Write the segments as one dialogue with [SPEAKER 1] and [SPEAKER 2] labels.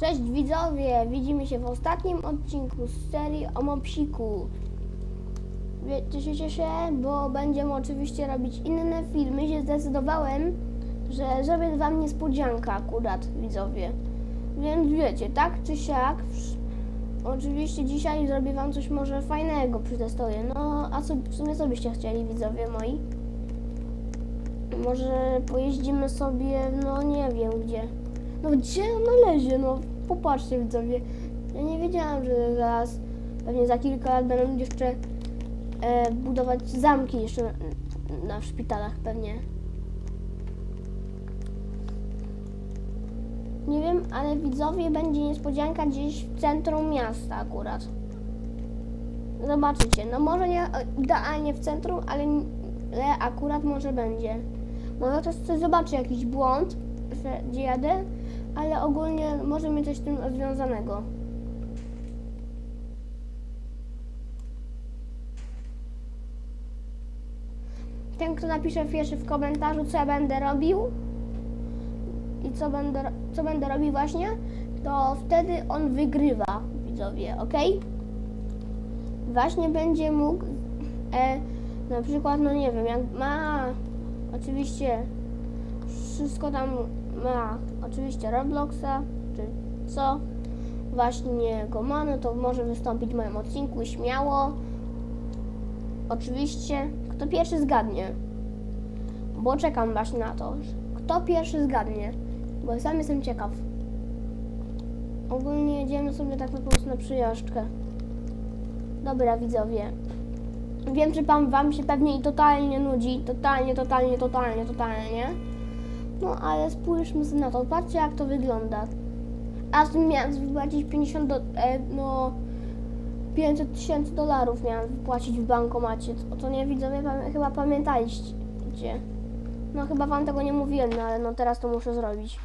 [SPEAKER 1] Cześć widzowie, widzimy się w ostatnim odcinku z serii o Mopsiku. Wie- Cieszycie się, bo będziemy oczywiście robić inne filmy. Się zdecydowałem, że zrobię wam niespodziankę akurat, widzowie. Więc wiecie, tak czy siak, oczywiście dzisiaj zrobię wam coś może fajnego, przetestuję. No, a co w sumie co byście chcieli, widzowie moi? Może pojeździmy sobie, no nie wiem gdzie. No gdzie ona lezie? No popatrzcie widzowie. Ja nie wiedziałam, że zaraz, pewnie za kilka lat będą jeszcze e, budować zamki jeszcze na, na szpitalach pewnie. Nie wiem, ale widzowie będzie niespodzianka gdzieś w centrum miasta akurat. Zobaczycie, no może nie e, idealnie w centrum, ale, ale akurat może będzie. Może też coś zobaczy jakiś błąd, że gdzie jadę, ale ogólnie może mieć coś z tym związanego. Ten, kto napisze pierwszy w komentarzu, co ja będę robił i co będę, co będę robił właśnie, to wtedy on wygrywa, widzowie, ok? Właśnie będzie mógł, e, na przykład, no nie wiem, jak ma oczywiście wszystko tam ma oczywiście Robloxa, czy co właśnie go ma, no to może wystąpić w moim odcinku śmiało. Oczywiście, kto pierwszy zgadnie, bo czekam właśnie na to, kto pierwszy zgadnie, bo sam jestem ciekaw. Ogólnie jedziemy sobie tak po prostu na przyjażdżkę. Dobra, widzowie. Wiem, że pan, wam się pewnie i totalnie nudzi, totalnie, totalnie, totalnie, totalnie. No ale spójrzmy na to, patrzcie jak to wygląda. A z miałem wypłacić 50 do, e, no 500 tysięcy dolarów miałem wypłacić w bankomacie. To, to nie widzowie pamię- chyba pamiętaliście. No chyba wam tego nie mówiłem, no ale no teraz to muszę zrobić.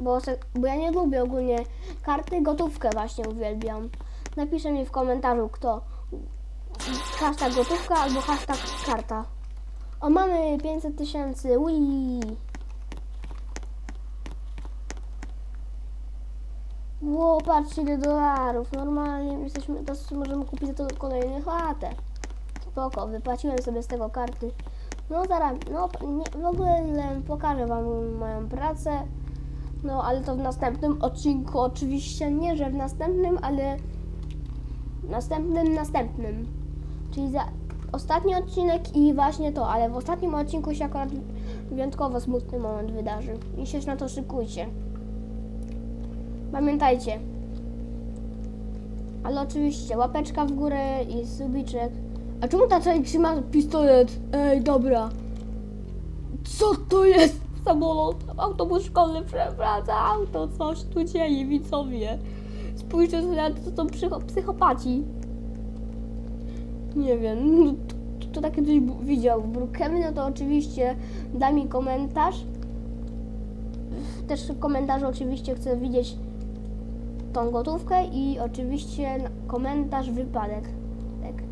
[SPEAKER 1] Bo, se, bo ja nie lubię ogólnie karty, gotówkę właśnie uwielbiam. Napiszę mi w komentarzu kto hashtag gotówka albo hashtag karta. O, mamy 500 tysięcy, Wii. Ło, patrzcie ile dolarów. Normalnie jesteśmy, teraz możemy kupić za to kolejny chatę. Spoko, wypłaciłem sobie z tego karty. No zaraz, no nie, w ogóle pokażę wam moją pracę. No, ale to w następnym odcinku oczywiście. Nie, że w następnym, ale następnym, następnym. Czyli za ostatni odcinek i właśnie to, ale w ostatnim odcinku się akurat wyjątkowo smutny moment wydarzy. I się na to szykujcie. Pamiętajcie. Ale oczywiście, łapeczka w górę i subiczek. A czemu ta człowiek trzyma pistolet? Ej, dobra. Co to jest? Samolot, autobus szkolny przewraca auto, coś tu dzieje, widzowie. Spójrzcie sobie na to, są psycho- psychopaci. Nie wiem, no, to, to takie coś widział w Brookhaven, no to oczywiście da mi komentarz. Też w komentarzu oczywiście chcę widzieć tą gotówkę i oczywiście komentarz wypadek. Tak.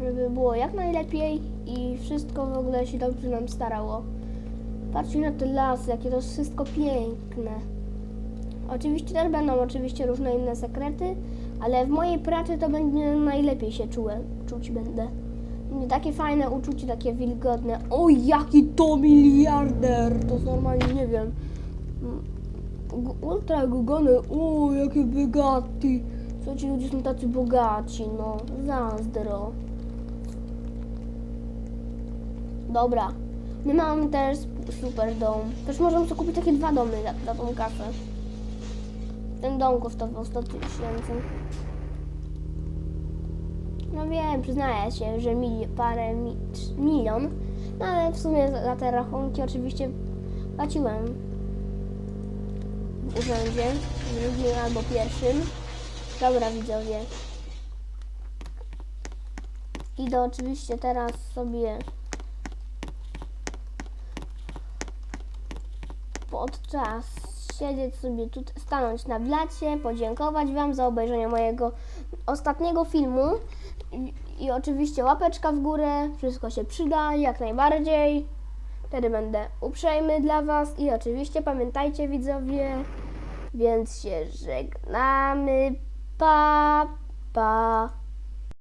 [SPEAKER 1] Żeby było jak najlepiej i wszystko w ogóle się dobrze nam starało. Patrzcie na te lasy, jakie to wszystko piękne. Oczywiście też będą oczywiście różne inne sekrety, ale w mojej pracy to będzie najlepiej się czułem, czuć będę. Takie fajne uczucie, takie wilgotne. O, jaki to miliarder! To normalnie, nie wiem. Ultra gugany, o, jakie bogaty. Co ci ludzie są tacy bogaci, no. Zazdro. Dobra. My mamy też super dom. Też możemy sobie kupić takie dwa domy za, za tą kasę. Ten dom kosztował 100 tysięcy. No wiem, przyznaję się, że mili, parę mi, milion, no ale w sumie za, te rachunki oczywiście płaciłem urzędzie, drugim albo pierwszym. Dobra widzowie. Idę oczywiście teraz sobie podczas siedzieć sobie tu, stanąć na blacie, podziękować Wam za obejrzenie mojego ostatniego filmu i, i oczywiście łapeczka w górę, wszystko się przyda, jak najbardziej. Wtedy będę uprzejmy dla Was i oczywiście pamiętajcie widzowie, więc się żegnamy. Pa, pa.